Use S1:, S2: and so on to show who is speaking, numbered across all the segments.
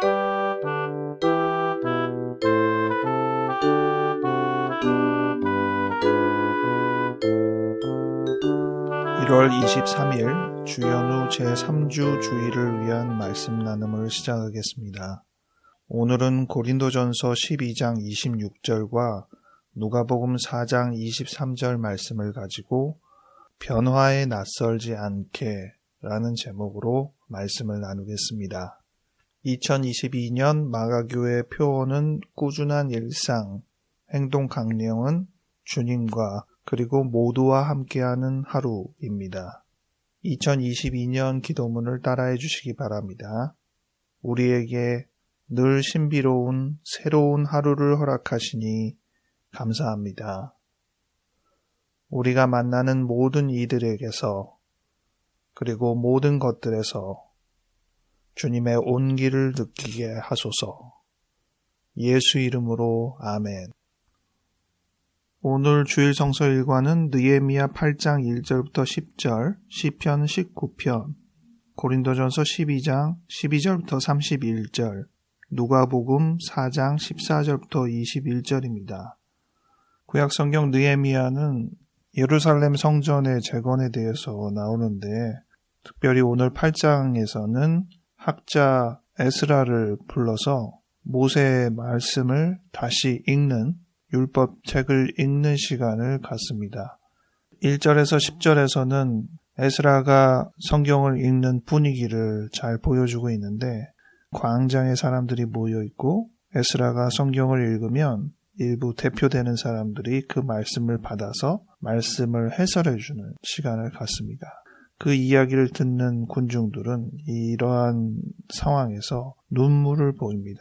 S1: (1월 23일) 주연후 제3주 주일을 위한 말씀 나눔을 시작하겠습니다. 오늘은 고린도전서 12장 26절과 누가복음 4장 23절 말씀을 가지고 변화에 낯설지 않게 라는 제목으로 말씀을 나누겠습니다. 2022년 마가교회 표어는 꾸준한 일상, 행동 강령은 주님과 그리고 모두와 함께하는 하루입니다. 2022년 기도문을 따라해 주시기 바랍니다. 우리에게 늘 신비로운 새로운 하루를 허락하시니 감사합니다. 우리가 만나는 모든 이들에게서 그리고 모든 것들에서 주님의 온기를 느끼게 하소서. 예수 이름으로 아멘. 오늘 주일 성서 일과는 느에미야 8장 1절부터 10절, 시편 19편, 고린도전서 12장 12절부터 31절, 누가복음 4장 14절부터 21절입니다. 구약 성경 느에미야는 예루살렘 성전의 재건에 대해서 나오는데 특별히 오늘 8장에서는 학자 에스라를 불러서 모세의 말씀을 다시 읽는 율법 책을 읽는 시간을 갖습니다. 1절에서 10절에서는 에스라가 성경을 읽는 분위기를 잘 보여주고 있는데 광장에 사람들이 모여 있고 에스라가 성경을 읽으면 일부 대표되는 사람들이 그 말씀을 받아서 말씀을 해설해 주는 시간을 갖습니다. 그 이야기를 듣는 군중들은 이러한 상황에서 눈물을 보입니다.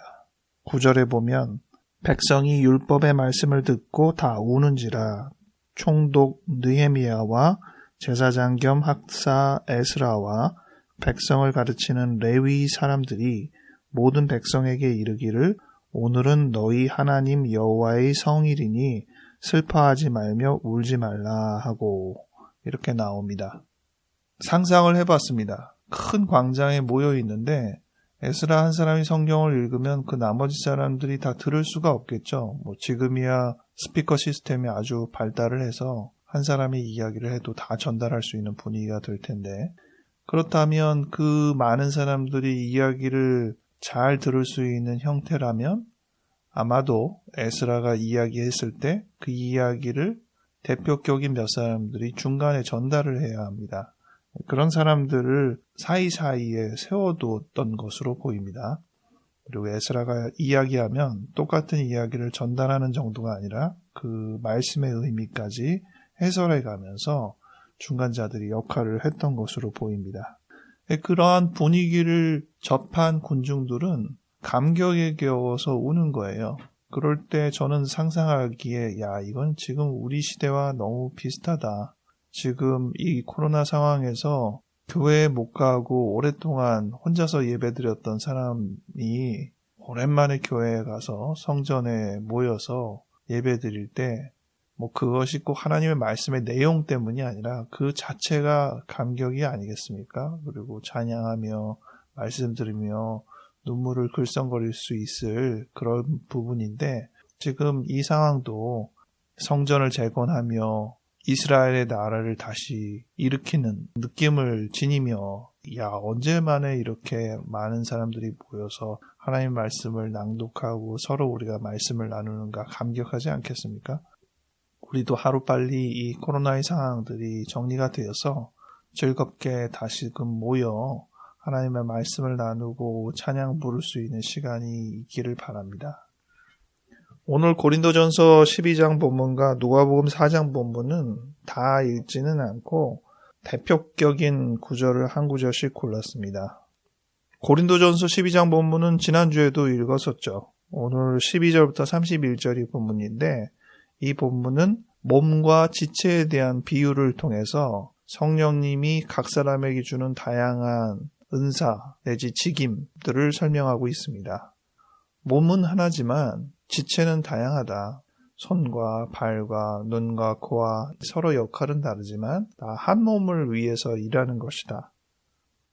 S1: 구절에 보면 백성이 율법의 말씀을 듣고 다 우는지라 총독 느헤미야와 제사장 겸 학사 에스라와 백성을 가르치는 레위 사람들이 모든 백성에게 이르기를 오늘은 너희 하나님 여호와의 성일이니 슬퍼하지 말며 울지 말라 하고 이렇게 나옵니다. 상상을 해봤습니다. 큰 광장에 모여 있는데 에스라 한 사람이 성경을 읽으면 그 나머지 사람들이 다 들을 수가 없겠죠. 뭐 지금이야 스피커 시스템이 아주 발달을 해서 한 사람이 이야기를 해도 다 전달할 수 있는 분위기가 될 텐데 그렇다면 그 많은 사람들이 이야기를 잘 들을 수 있는 형태라면 아마도 에스라가 이야기했을 때 그 이야기를 대표격인 몇 사람들이 중간에 전달을 해야 합니다. 그런 사람들을 사이사이에 세워두었던 것으로 보입니다. 그리고 에스라가 이야기하면 똑같은 이야기를 전달하는 정도가 아니라 그 말씀의 의미까지 해설해 가면서 중간자들이 역할을 했던 것으로 보입니다. 그러한 분위기를 접한 군중들은 감격에 겨워서 우는 거예요. 그럴 때 저는 상상하기에 야 이건 지금 우리 시대와 너무 비슷하다. 지금 이 코로나 상황에서 교회에 못 가고 오랫동안 혼자서 예배드렸던 사람이 오랜만에 교회에 가서 성전에 모여서 예배드릴 때 뭐 그것이 꼭 하나님의 말씀의 내용 때문이 아니라 그 자체가 감격이 아니겠습니까? 그리고 찬양하며 말씀 들으며 눈물을 글썽거릴 수 있을 그런 부분인데 지금 이 상황도 성전을 재건하며 이스라엘의 나라를 다시 일으키는 느낌을 지니며 야 언제 만에 이렇게 많은 사람들이 모여서 하나님 말씀을 낭독하고 서로 우리가 말씀을 나누는가 감격하지 않겠습니까? 우리도 하루빨리 이 코로나의 상황들이 정리가 되어서 즐겁게 다시금 모여 하나님의 말씀을 나누고 찬양 부를 수 있는 시간이 있기를 바랍니다. 오늘 고린도전서 12장 본문과 누가복음 4장 본문은 다 읽지는 않고 대표격인 구절을 한 구절씩 골랐습니다. 고린도전서 12장 본문은 지난주에도 읽었었죠. 오늘 12절부터 31절이 본문인데 이 본문은 몸과 지체에 대한 비유를 통해서 성령님이 각 사람에게 주는 다양한 은사 내지 직임들을 설명하고 있습니다. 몸은 하나지만 지체는 다양하다. 손과 발과 눈과 코와 서로 역할은 다르지만 다 한 몸을 위해서 일하는 것이다.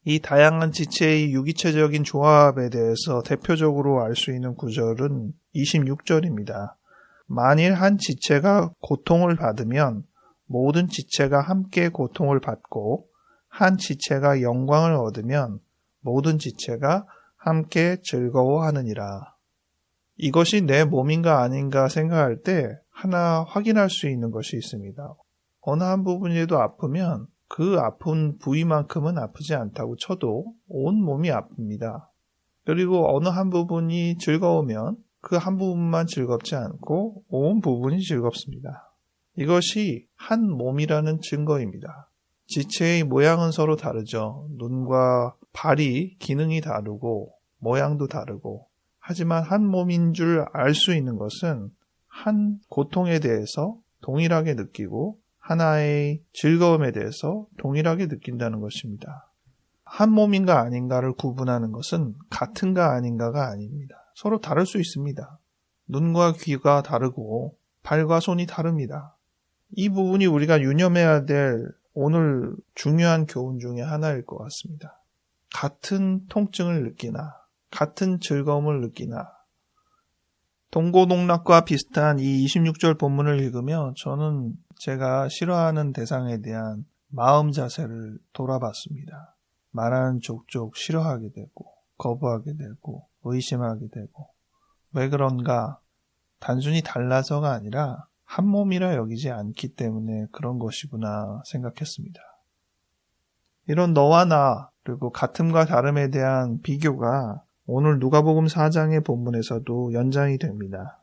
S1: 이 다양한 지체의 유기체적인 조합에 대해서 대표적으로 알 수 있는 구절은 26절입니다. 만일 한 지체가 고통을 받으면 모든 지체가 함께 고통을 받고 한 지체가 영광을 얻으면 모든 지체가 함께 즐거워하느니라. 이것이 내 몸인가 아닌가 생각할 때 하나 확인할 수 있는 것이 있습니다. 어느 한 부분이라도 아프면 그 아픈 부위만큼은 아프지 않다고 쳐도 온 몸이 아픕니다. 그리고 어느 한 부분이 즐거우면 그 한 부분만 즐겁지 않고 온 부분이 즐겁습니다. 이것이 한 몸이라는 증거입니다. 지체의 모양은 서로 다르죠. 눈과 발이 기능이 다르고 모양도 다르고 하지만 한 몸인 줄 알 수 있는 것은 한 고통에 대해서 동일하게 느끼고 하나의 즐거움에 대해서 동일하게 느낀다는 것입니다. 한 몸인가 아닌가를 구분하는 것은 같은가 아닌가가 아닙니다. 서로 다를 수 있습니다. 눈과 귀가 다르고 발과 손이 다릅니다. 이 부분이 우리가 유념해야 될 오늘 중요한 교훈 중의 하나일 것 같습니다. 같은 통증을 느끼나, 같은 즐거움을 느끼나, 동고동락과 비슷한 이 26절 본문을 읽으며 저는 제가 싫어하는 대상에 대한 마음 자세를 돌아봤습니다. 말하는 족족 싫어하게 되고, 거부하게 되고, 의심하게 되고, 왜 그런가? 단순히 달라서가 아니라 한 몸이라 여기지 않기 때문에 그런 것이구나 생각했습니다. 이런 너와 나, 그리고 같음과 다름에 대한 비교가 오늘 누가복음 4장의 본문에서도 연장이 됩니다.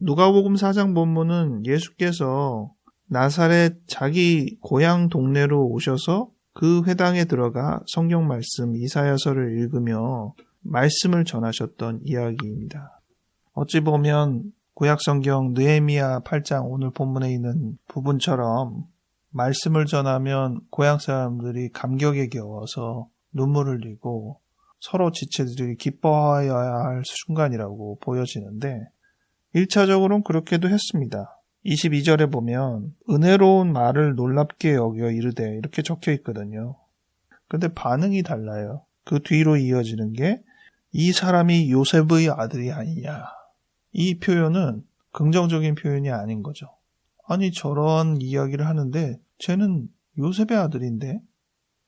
S1: 누가복음 4장 본문은 예수께서 나사렛 자기 고향 동네로 오셔서 그 회당에 들어가 성경 말씀 이사야서를 읽으며 말씀을 전하셨던 이야기입니다. 어찌 보면 구약 성경 느헤미야 8장 오늘 본문에 있는 부분처럼 말씀을 전하면 고향 사람들이 감격에 겨워서 눈물을 흘리고 서로 지체들이 기뻐하여야 할 순간이라고 보여지는데 1차적으로는 그렇게도 했습니다. 22절에 보면 은혜로운 말을 놀랍게 여겨 이르되 이렇게 적혀 있거든요. 근데 반응이 달라요. 그 뒤로 이어지는 게 이 사람이 요셉의 아들이 아니냐. 이 표현은 긍정적인 표현이 아닌 거죠. 아니 저런 이야기를 하는데 쟤는 요셉의 아들인데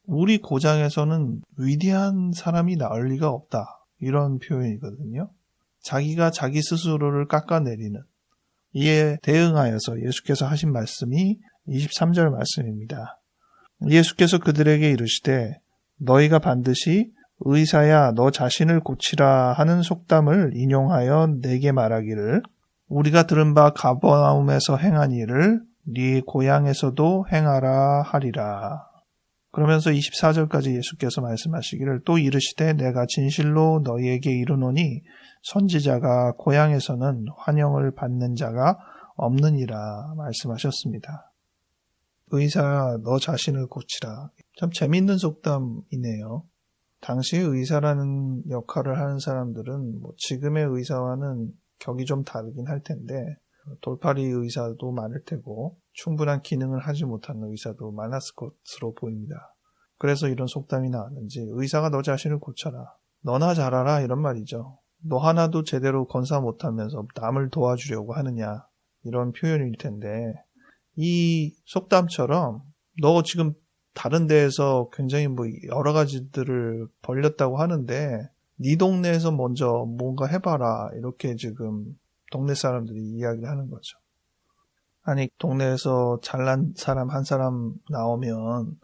S1: 우리 고장에서는 위대한 사람이 나올 리가 없다. 이런 표현이거든요. 자기가 자기 스스로를 깎아내리는 이에 대응하여서 예수께서 하신 말씀이 23절 말씀입니다. 예수께서 그들에게 이르시되 너희가 반드시 의사야 너 자신을 고치라 하는 속담을 인용하여 내게 말하기를 우리가 들은 바 가버나움에서 행한 일을 네 고향에서도 행하라 하리라. 그러면서 24절까지 예수께서 말씀하시기를 또 이르시되 내가 진실로 너희에게 이르노니 선지자가 고향에서는 환영을 받는 자가 없느니라 말씀하셨습니다. 의사 너 자신을 고치라. 참 재밌는 속담이네요. 당시 의사라는 역할을 하는 사람들은 뭐 지금의 의사와는 격이 좀 다르긴 할 텐데 돌팔이 의사도 많을 테고 충분한 기능을 하지 못하는 의사도 많았을 것으로 보입니다. 그래서 이런 속담이 나왔는지 의사가 너 자신을 고쳐라. 너나 잘하라 이런 말이죠. 너 하나도 제대로 건사 못하면서 남을 도와주려고 하느냐 이런 표현일 텐데 이 속담처럼 너 지금 다른 데에서 굉장히 뭐 여러 가지들을 벌렸다고 하는데 네 동네에서 먼저 뭔가 해봐라 이렇게 지금 동네 사람들이 이야기를 하는 거죠. 아니 동네에서 잘난 사람 한 사람 나오면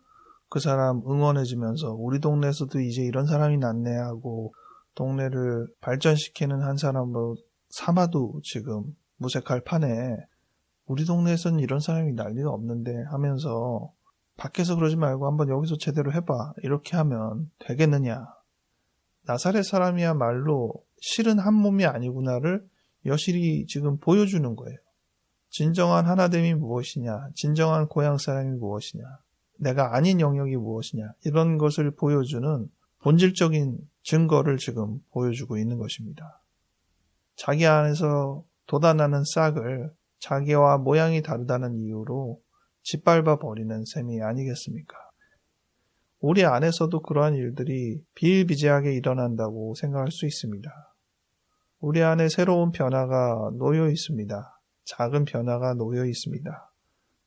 S1: 그 사람 응원해주면서 우리 동네에서도 이제 이런 사람이 났네 하고 동네를 발전시키는 한 사람으로 삼아도 지금 무색할 판에 우리 동네에서는 이런 사람이 날 리가 없는데 하면서 밖에서 그러지 말고 한번 여기서 제대로 해봐 이렇게 하면 되겠느냐 나사렛 사람이야말로 실은 한 몸이 아니구나를 여실히 지금 보여주는 거예요. 진정한 하나됨이 무엇이냐? 진정한 고향 사람이 무엇이냐? 내가 아닌 영역이 무엇이냐? 이런 것을 보여주는 본질적인 증거를 지금 보여주고 있는 것입니다. 자기 안에서 돋아나는 싹을 자기와 모양이 다르다는 이유로 짓밟아 버리는 셈이 아니겠습니까? 우리 안에서도 그러한 일들이 비일비재하게 일어난다고 생각할 수 있습니다. 우리 안에 새로운 변화가 놓여 있습니다. 작은 변화가 놓여 있습니다.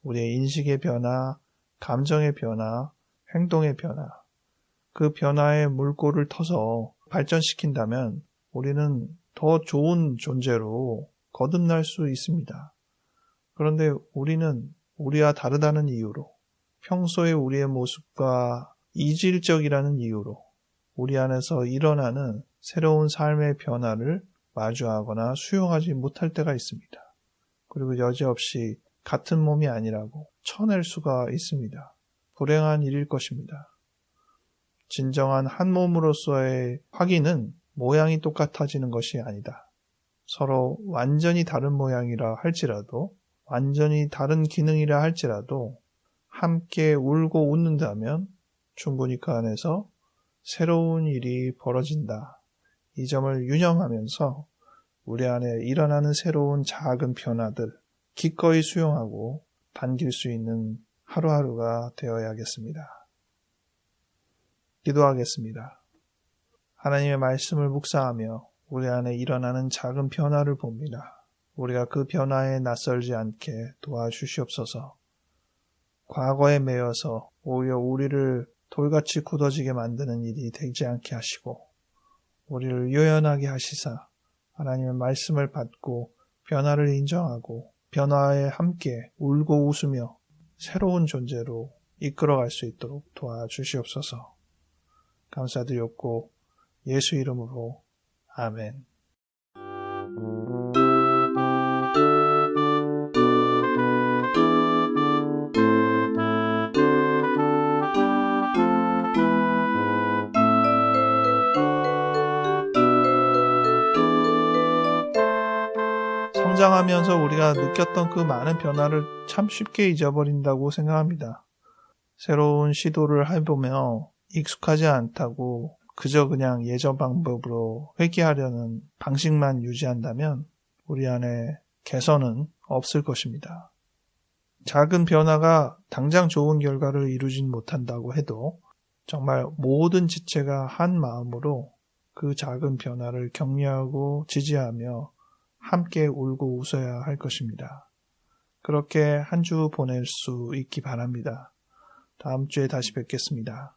S1: 우리의 인식의 변화, 감정의 변화, 행동의 변화. 그 변화의 물꼬를 터서 발전시킨다면 우리는 더 좋은 존재로 거듭날 수 있습니다. 그런데 우리는 우리와 다르다는 이유로 평소의 우리의 모습과 이질적이라는 이유로 우리 안에서 일어나는 새로운 삶의 변화를 마주하거나 수용하지 못할 때가 있습니다. 그리고 여지없이 같은 몸이 아니라고 쳐낼 수가 있습니다. 불행한 일일 것입니다. 진정한 한 몸으로서의 확인은 모양이 똑같아지는 것이 아니다. 서로 완전히 다른 모양이라 할지라도, 완전히 다른 기능이라 할지라도, 함께 울고 웃는다면 충분히 그 안에서 새로운 일이 벌어진다. 이 점을 유념하면서 우리 안에 일어나는 새로운 작은 변화들 기꺼이 수용하고 반길 수 있는 하루하루가 되어야겠습니다. 기도하겠습니다. 하나님의 말씀을 묵상하며 우리 안에 일어나는 작은 변화를 봅니다. 우리가 그 변화에 낯설지 않게 도와주시옵소서. 과거에 매여서 오히려 우리를 돌같이 굳어지게 만드는 일이 되지 않게 하시고 우리를 요연하게 하시사 하나님의 말씀을 받고 변화를 인정하고 변화에 함께 울고 웃으며 새로운 존재로 이끌어갈 수 있도록 도와주시옵소서. 감사드렸고 예수 이름으로 아멘. 성장하면서 우리가 느꼈던 그 많은 변화를 참 쉽게 잊어버린다고 생각합니다. 새로운 시도를 해보며 익숙하지 않다고 그저 그냥 예전 방법으로 회귀하려는 방식만 유지한다면 우리 안에 개선은 없을 것입니다. 작은 변화가 당장 좋은 결과를 이루진 못한다고 해도 정말 모든 지체가 한 마음으로 그 작은 변화를 격려하고 지지하며 함께 울고 웃어야 할 것입니다. 그렇게 한 주 보낼 수 있기 바랍니다. 다음 주에 다시 뵙겠습니다.